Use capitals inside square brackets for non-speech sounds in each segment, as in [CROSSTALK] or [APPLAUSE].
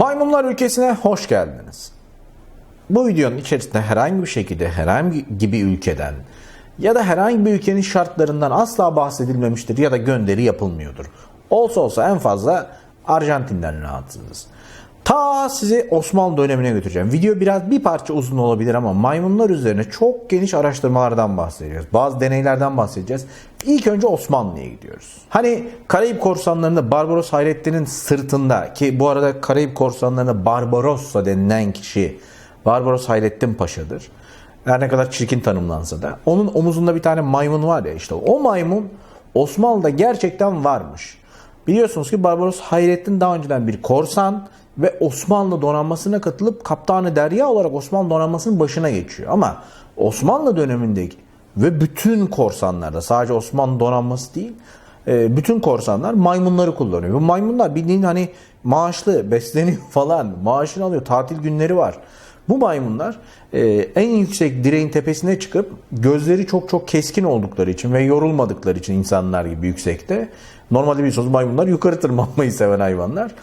Maymunlar ülkesine hoş geldiniz. Bu videonun içerisinde herhangi bir şekilde herhangi bir ülkeden ya da herhangi bir ülkenin şartlarından asla bahsedilmemiştir ya da gönderi yapılmıyordur. Olsa olsa en fazla Arjantin'den rahatsınız. Ta sizi Osmanlı dönemine götüreceğim. Video biraz bir parça uzun olabilir ama maymunlar üzerine çok geniş araştırmalardan bahsedeceğiz. Bazı deneylerden bahsedeceğiz. İlk önce Osmanlı'ya gidiyoruz. Hani Karayip korsanlarında Barbaros Hayrettin'in sırtında ki bu arada Karayip korsanlarında Barbarossa denilen kişi Barbaros Hayrettin Paşa'dır. Her ne kadar çirkin tanımlansa da. Onun omuzunda bir tane maymun var ya işte o maymun Osmanlı'da gerçekten varmış. Biliyorsunuz ki Barbaros Hayrettin daha önceden bir korsan ve Osmanlı donanmasına katılıp kaptanı derya olarak Osmanlı donanmasının başına geçiyor. Ama Osmanlı dönemindeki ve bütün korsanlarda sadece Osmanlı donanması değil e, bütün korsanlar maymunları kullanıyor. Bu maymunlar bildiğin hani maaşlı besleniyor [LAUGHS] falan maaşını alıyor tatil günleri var. Bu maymunlar e, en yüksek direğin tepesine çıkıp gözleri çok çok keskin oldukları için ve yorulmadıkları için insanlar gibi yüksekte. Normalde biliyorsunuz maymunlar yukarı tırmanmayı seven hayvanlar.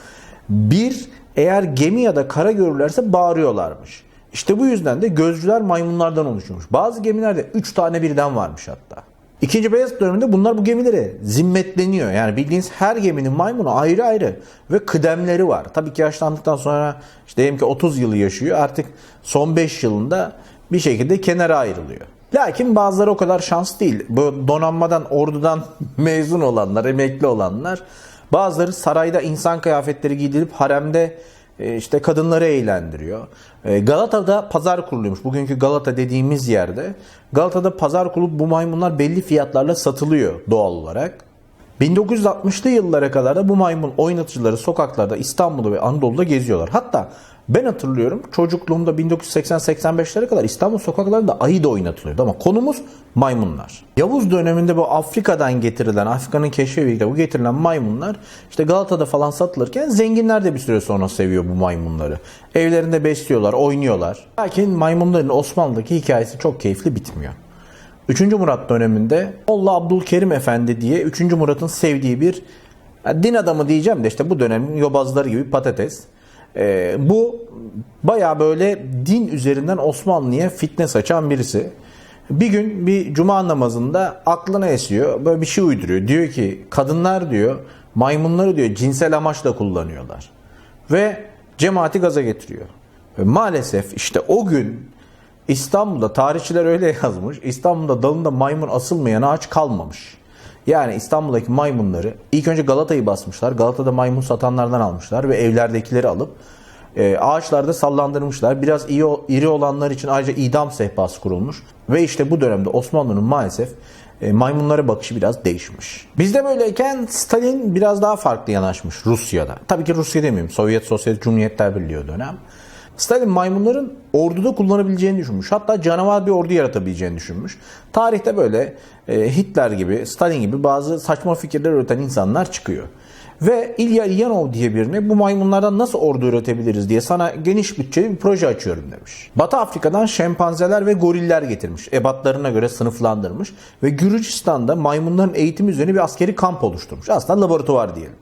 Bir, eğer gemi ya da kara görürlerse bağırıyorlarmış. İşte bu yüzden de gözcüler maymunlardan oluşuyormuş. Bazı gemilerde 3 tane birden varmış hatta. İkinci Beyazıt döneminde bunlar bu gemilere zimmetleniyor. Yani bildiğiniz her geminin maymunu ayrı ayrı ve kıdemleri var. Tabii ki yaşlandıktan sonra işte diyelim ki 30 yılı yaşıyor. Artık son 5 yılında bir şekilde kenara ayrılıyor. Lakin bazıları o kadar şans değil. Bu donanmadan, ordudan [LAUGHS] mezun olanlar, emekli olanlar bazıları sarayda insan kıyafetleri giydirip haremde e, işte kadınları eğlendiriyor. E, Galata'da pazar kuruluyormuş. Bugünkü Galata dediğimiz yerde. Galata'da pazar kurulup bu maymunlar belli fiyatlarla satılıyor doğal olarak. 1960'lı yıllara kadar da bu maymun oynatıcıları sokaklarda İstanbul'da ve Anadolu'da geziyorlar. Hatta ben hatırlıyorum çocukluğumda 1980-85'lere kadar İstanbul sokaklarında ayı da oynatılıyordu ama konumuz maymunlar. Yavuz döneminde bu Afrika'dan getirilen, Afrika'nın keşfiyle bu getirilen maymunlar işte Galata'da falan satılırken zenginler de bir süre sonra seviyor bu maymunları. Evlerinde besliyorlar, oynuyorlar. Lakin maymunların Osmanlı'daki hikayesi çok keyifli bitmiyor. 3. Murat döneminde Molla Abdülkerim Efendi diye 3. Murat'ın sevdiği bir din adamı diyeceğim de işte bu dönemin yobazları gibi patates. Ee, bu baya böyle din üzerinden Osmanlı'ya fitne saçan birisi. Bir gün bir cuma namazında aklına esiyor. Böyle bir şey uyduruyor. Diyor ki kadınlar diyor maymunları diyor cinsel amaçla kullanıyorlar. Ve cemaati gaza getiriyor. Ve maalesef işte o gün İstanbul'da tarihçiler öyle yazmış. İstanbul'da dalında maymun asılmayan ağaç kalmamış. Yani İstanbul'daki maymunları ilk önce Galata'yı basmışlar. Galata'da maymun satanlardan almışlar ve evlerdekileri alıp e, ağaçlarda sallandırmışlar. Biraz iyi iri olanlar için ayrıca idam sehpası kurulmuş. Ve işte bu dönemde Osmanlı'nın maalesef e, maymunlara bakışı biraz değişmiş. Bizde böyleyken Stalin biraz daha farklı yanaşmış Rusya'da. Tabii ki Rusya demeyeyim. Sovyet Sosyalist Cumhuriyetler Birliği dönem. Stalin maymunların orduda kullanabileceğini düşünmüş. Hatta canavar bir ordu yaratabileceğini düşünmüş. Tarihte böyle e, Hitler gibi, Stalin gibi bazı saçma fikirler üreten insanlar çıkıyor. Ve İlya İlyanov diye birine bu maymunlardan nasıl ordu üretebiliriz diye sana geniş bütçeli bir proje açıyorum demiş. Batı Afrika'dan şempanzeler ve goriller getirmiş. Ebatlarına göre sınıflandırmış. Ve Gürcistan'da maymunların eğitimi üzerine bir askeri kamp oluşturmuş. Aslında laboratuvar diyelim.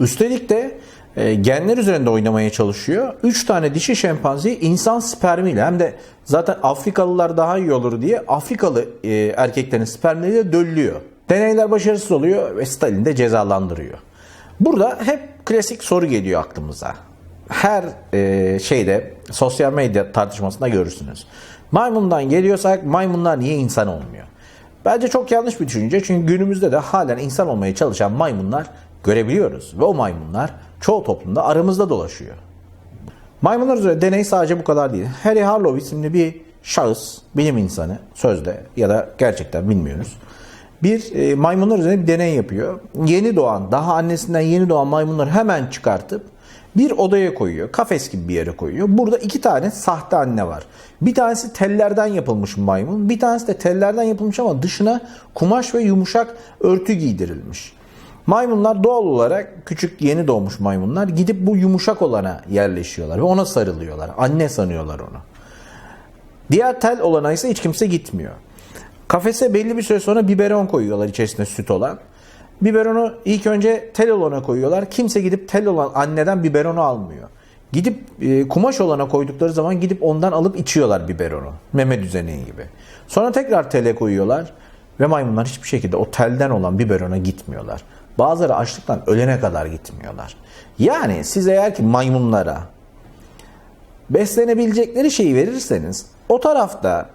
Üstelik de genler üzerinde oynamaya çalışıyor. 3 tane dişi şempanzeyi insan spermiyle hem de zaten Afrikalılar daha iyi olur diye Afrikalı e, erkeklerin spermleriyle döllüyor. Deneyler başarısız oluyor ve Stalin de cezalandırıyor. Burada hep klasik soru geliyor aklımıza. Her e, şeyde sosyal medya tartışmasında görürsünüz. Maymundan geliyorsak maymunlar niye insan olmuyor? Bence çok yanlış bir düşünce çünkü günümüzde de halen insan olmaya çalışan maymunlar görebiliyoruz. Ve o maymunlar çoğu toplumda aramızda dolaşıyor. Maymunlar üzerinde deney sadece bu kadar değil. Harry Harlow isimli bir şahıs, bilim insanı sözde ya da gerçekten bilmiyoruz. Bir e, maymunlar üzerine bir deney yapıyor. Yeni doğan, daha annesinden yeni doğan maymunları hemen çıkartıp bir odaya koyuyor. Kafes gibi bir yere koyuyor. Burada iki tane sahte anne var. Bir tanesi tellerden yapılmış maymun. Bir tanesi de tellerden yapılmış ama dışına kumaş ve yumuşak örtü giydirilmiş. Maymunlar doğal olarak küçük yeni doğmuş maymunlar gidip bu yumuşak olana yerleşiyorlar ve ona sarılıyorlar. Anne sanıyorlar onu. Diğer tel olana ise hiç kimse gitmiyor. Kafese belli bir süre sonra biberon koyuyorlar içerisinde süt olan. Biberonu ilk önce tel olana koyuyorlar. Kimse gidip tel olan anneden biberonu almıyor. Gidip e, kumaş olana koydukları zaman gidip ondan alıp içiyorlar biberonu. Meme düzeneği gibi. Sonra tekrar tele koyuyorlar ve maymunlar hiçbir şekilde o telden olan biberona gitmiyorlar. Bazıları açlıktan ölene kadar gitmiyorlar. Yani siz eğer ki maymunlara beslenebilecekleri şeyi verirseniz o tarafta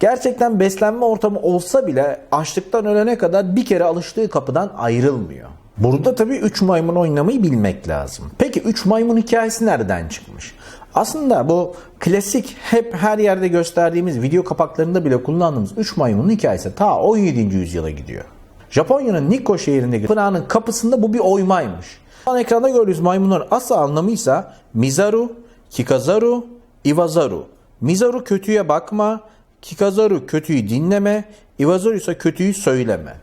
gerçekten beslenme ortamı olsa bile açlıktan ölene kadar bir kere alıştığı kapıdan ayrılmıyor. Burada tabii 3 maymun oynamayı bilmek lazım. Peki 3 maymun hikayesi nereden çıkmış? Aslında bu klasik hep her yerde gösterdiğimiz video kapaklarında bile kullandığımız 3 maymunun hikayesi ta 17. yüzyıla gidiyor. Japonya'nın Nikko şehrindeki pınağın kapısında bu bir oymaymış. Şu an ekranda gördüğünüz maymunların asıl anlamı ise Mizaru, Kikazaru, Iwazaru. Mizaru kötüye bakma, Kikazaru kötüyü dinleme, Iwazaru ise kötüyü söyleme.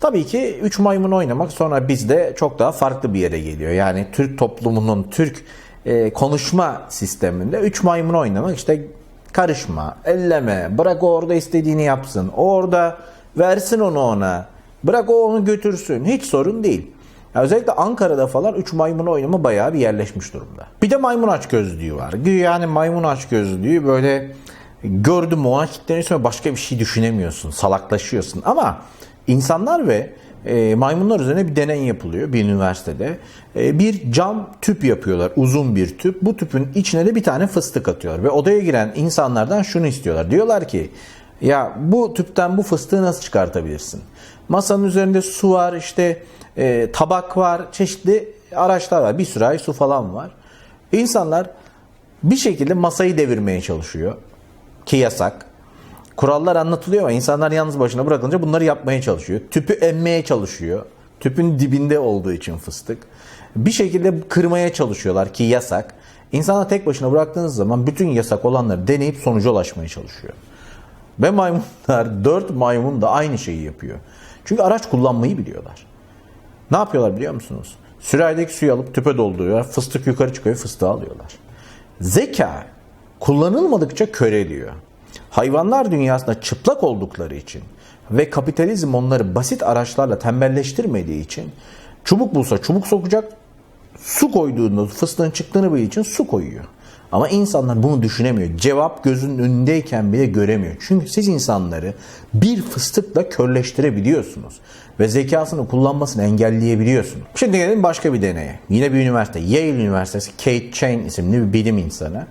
Tabii ki 3 maymun oynamak sonra bizde çok daha farklı bir yere geliyor. Yani Türk toplumunun, Türk e, konuşma sisteminde 3 maymun oynamak işte karışma, elleme, bırak o orada istediğini yapsın. O orada versin onu ona. Bırak o onu götürsün. Hiç sorun değil. Ya özellikle Ankara'da falan 3 maymun oynama bayağı bir yerleşmiş durumda. Bir de maymun aç gözlüğü var. Yani maymun aç gözlüğü böyle gördüm o an kilitleniyorsun başka bir şey düşünemiyorsun. Salaklaşıyorsun. Ama insanlar ve e, maymunlar üzerine bir deney yapılıyor bir üniversitede. E, bir cam tüp yapıyorlar. Uzun bir tüp. Bu tüpün içine de bir tane fıstık atıyorlar. Ve odaya giren insanlardan şunu istiyorlar. Diyorlar ki ya bu tüpten bu fıstığı nasıl çıkartabilirsin? Masanın üzerinde su var, işte e, tabak var, çeşitli araçlar var. Bir sürü ay su falan var. İnsanlar bir şekilde masayı devirmeye çalışıyor. Ki yasak. Kurallar anlatılıyor ama insanlar yalnız başına bırakılınca bunları yapmaya çalışıyor. Tüpü emmeye çalışıyor. Tüpün dibinde olduğu için fıstık. Bir şekilde kırmaya çalışıyorlar ki yasak. İnsanlar tek başına bıraktığınız zaman bütün yasak olanları deneyip sonuca ulaşmaya çalışıyor. Ve maymunlar, dört maymun da aynı şeyi yapıyor. Çünkü araç kullanmayı biliyorlar. Ne yapıyorlar biliyor musunuz? Sürahideki suyu alıp tüpe dolduruyorlar. Fıstık yukarı çıkıyor, fıstığı alıyorlar. Zeka kullanılmadıkça köreliyor. Hayvanlar dünyasında çıplak oldukları için ve kapitalizm onları basit araçlarla tembelleştirmediği için çubuk bulsa çubuk sokacak, su koyduğunda fıstığın çıktığını bildiği için su koyuyor. Ama insanlar bunu düşünemiyor. Cevap gözünün önündeyken bile göremiyor. Çünkü siz insanları bir fıstıkla körleştirebiliyorsunuz. Ve zekasını kullanmasını engelleyebiliyorsunuz. Şimdi gelelim başka bir deneye. Yine bir üniversite. Yale Üniversitesi Kate Chain isimli bir bilim insanı.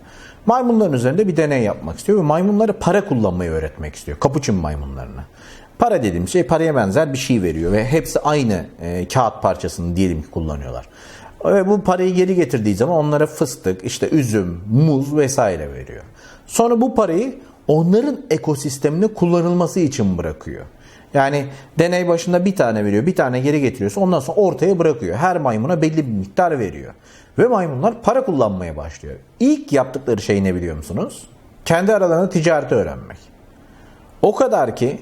Maymunların üzerinde bir deney yapmak istiyor ve maymunlara para kullanmayı öğretmek istiyor. Kapuçin maymunlarına. Para dediğim şey paraya benzer bir şey veriyor ve hepsi aynı e, kağıt parçasını diyelim ki kullanıyorlar. Ve bu parayı geri getirdiği zaman onlara fıstık, işte üzüm, muz vesaire veriyor. Sonra bu parayı onların ekosistemine kullanılması için bırakıyor. Yani deney başında bir tane veriyor, bir tane geri getiriyorsa ondan sonra ortaya bırakıyor. Her maymuna belli bir miktar veriyor. Ve maymunlar para kullanmaya başlıyor. İlk yaptıkları şey ne biliyor musunuz? Kendi aralarında ticareti öğrenmek. O kadar ki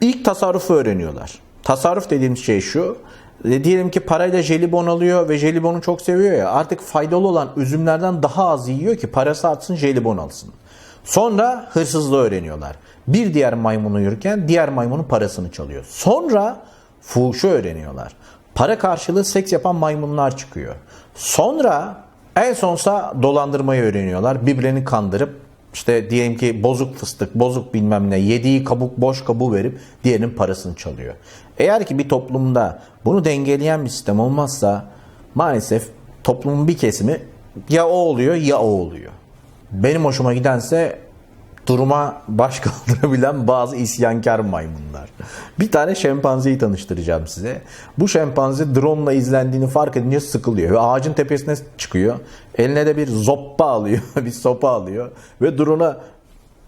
ilk tasarrufu öğreniyorlar. Tasarruf dediğimiz şey şu. Diyelim ki parayla jelibon alıyor ve jelibonu çok seviyor ya. Artık faydalı olan üzümlerden daha az yiyor ki parası artsın jelibon alsın. Sonra hırsızlığı öğreniyorlar. Bir diğer maymunu yürürken diğer maymunun parasını çalıyor. Sonra fuhuşu öğreniyorlar. Para karşılığı seks yapan maymunlar çıkıyor. Sonra en sonsa dolandırmayı öğreniyorlar. Birbirlerini kandırıp işte diyelim ki bozuk fıstık, bozuk bilmem ne, yediği kabuk boş kabuğu verip diğerinin parasını çalıyor. Eğer ki bir toplumda bunu dengeleyen bir sistem olmazsa maalesef toplumun bir kesimi ya o oluyor ya o oluyor. Benim hoşuma gidense duruma baş [LAUGHS] kaldırabilen bazı isyankar maymunlar. Bir tane şempanzeyi tanıştıracağım size. Bu şempanze drone ile izlendiğini fark edince sıkılıyor ve ağacın tepesine çıkıyor. Eline de bir zoppa alıyor, [LAUGHS] bir sopa alıyor ve drone'a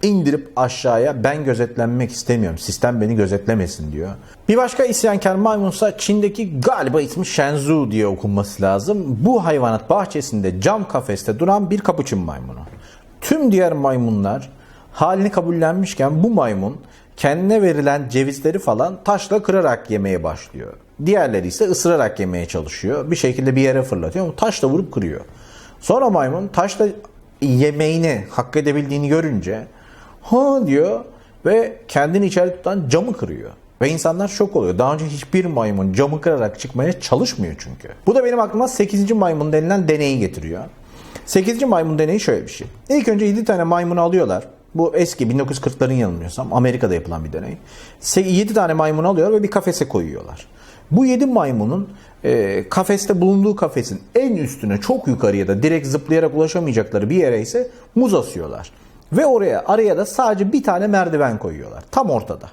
indirip aşağıya ben gözetlenmek istemiyorum. Sistem beni gözetlemesin diyor. Bir başka isyankar maymunsa Çin'deki galiba ismi Shenzhou diye okunması lazım. Bu hayvanat bahçesinde cam kafeste duran bir kapuçin maymunu. Tüm diğer maymunlar halini kabullenmişken bu maymun kendine verilen cevizleri falan taşla kırarak yemeye başlıyor. Diğerleri ise ısırarak yemeye çalışıyor. Bir şekilde bir yere fırlatıyor ama taşla vurup kırıyor. Sonra maymun taşla yemeğini hak edebildiğini görünce ha diyor ve kendini içeri tutan camı kırıyor. Ve insanlar şok oluyor. Daha önce hiçbir maymun camı kırarak çıkmaya çalışmıyor çünkü. Bu da benim aklıma 8. maymun denilen deneyi getiriyor. 8. maymun deneyi şöyle bir şey. İlk önce 7 tane maymunu alıyorlar. Bu eski 1940'ların yanılmıyorsam Amerika'da yapılan bir deney. 7 tane maymunu alıyorlar ve bir kafese koyuyorlar. Bu 7 maymunun e, kafeste bulunduğu kafesin en üstüne çok yukarıya da direkt zıplayarak ulaşamayacakları bir yere ise muz asıyorlar. Ve oraya araya da sadece bir tane merdiven koyuyorlar. Tam ortada.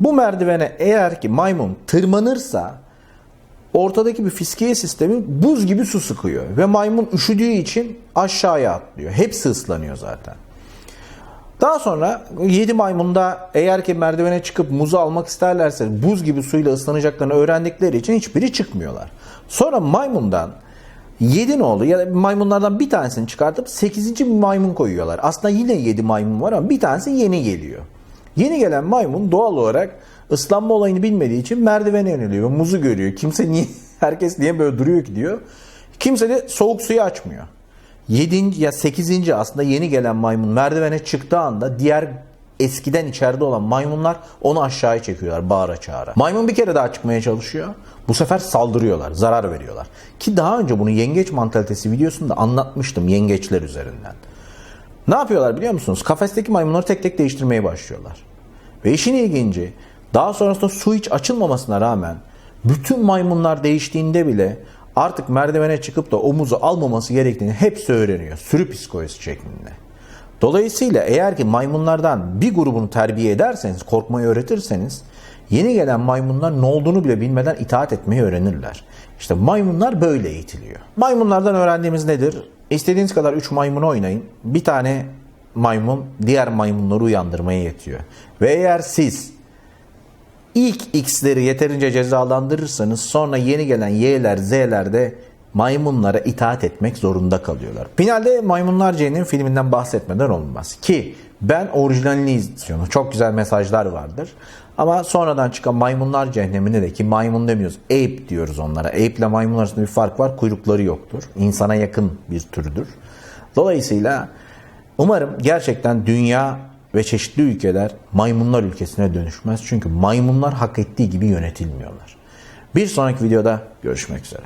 Bu merdivene eğer ki maymun tırmanırsa ortadaki bir fiskiye sistemi buz gibi su sıkıyor. Ve maymun üşüdüğü için aşağıya atlıyor. Hepsi ıslanıyor zaten. Daha sonra 7 maymunda eğer ki merdivene çıkıp muzu almak isterlerse buz gibi suyla ıslanacaklarını öğrendikleri için hiçbiri çıkmıyorlar. Sonra maymundan 7 ne oldu? Ya da maymunlardan bir tanesini çıkartıp 8. bir maymun koyuyorlar. Aslında yine 7 maymun var ama bir tanesi yeni geliyor. Yeni gelen maymun doğal olarak ıslanma olayını bilmediği için merdivene yöneliyor. Muzu görüyor. Kimse niye [LAUGHS] herkes niye böyle duruyor ki diyor. Kimse de soğuk suyu açmıyor. 7. ya 8. aslında yeni gelen maymun merdivene çıktığı anda diğer eskiden içeride olan maymunlar onu aşağıya çekiyorlar bağıra çağıra. Maymun bir kere daha çıkmaya çalışıyor. Bu sefer saldırıyorlar, zarar veriyorlar. Ki daha önce bunu yengeç mantalitesi videosunda anlatmıştım yengeçler üzerinden. Ne yapıyorlar biliyor musunuz? Kafesteki maymunları tek tek değiştirmeye başlıyorlar. Ve işin ilginci daha sonrasında su hiç açılmamasına rağmen bütün maymunlar değiştiğinde bile artık merdivene çıkıp da omuzu almaması gerektiğini hepsi öğreniyor. Sürü psikolojisi şeklinde. Dolayısıyla eğer ki maymunlardan bir grubunu terbiye ederseniz, korkmayı öğretirseniz yeni gelen maymunlar ne olduğunu bile bilmeden itaat etmeyi öğrenirler. İşte maymunlar böyle eğitiliyor. Maymunlardan öğrendiğimiz nedir? İstediğiniz kadar 3 maymunu oynayın. Bir tane maymun diğer maymunları uyandırmaya yetiyor. Ve eğer siz ilk X'leri yeterince cezalandırırsanız sonra yeni gelen Y'ler, Z'ler de maymunlara itaat etmek zorunda kalıyorlar. Finalde Maymunlar C'nin filminden bahsetmeden olmaz. Ki ben orijinalini izliyorum. Çok güzel mesajlar vardır. Ama sonradan çıkan Maymunlar Cehennemi'ne de ki maymun demiyoruz. Ape diyoruz onlara. Ape ile maymun arasında bir fark var. Kuyrukları yoktur. İnsana yakın bir türdür. Dolayısıyla umarım gerçekten dünya ve çeşitli ülkeler maymunlar ülkesine dönüşmez. Çünkü maymunlar hak ettiği gibi yönetilmiyorlar. Bir sonraki videoda görüşmek üzere.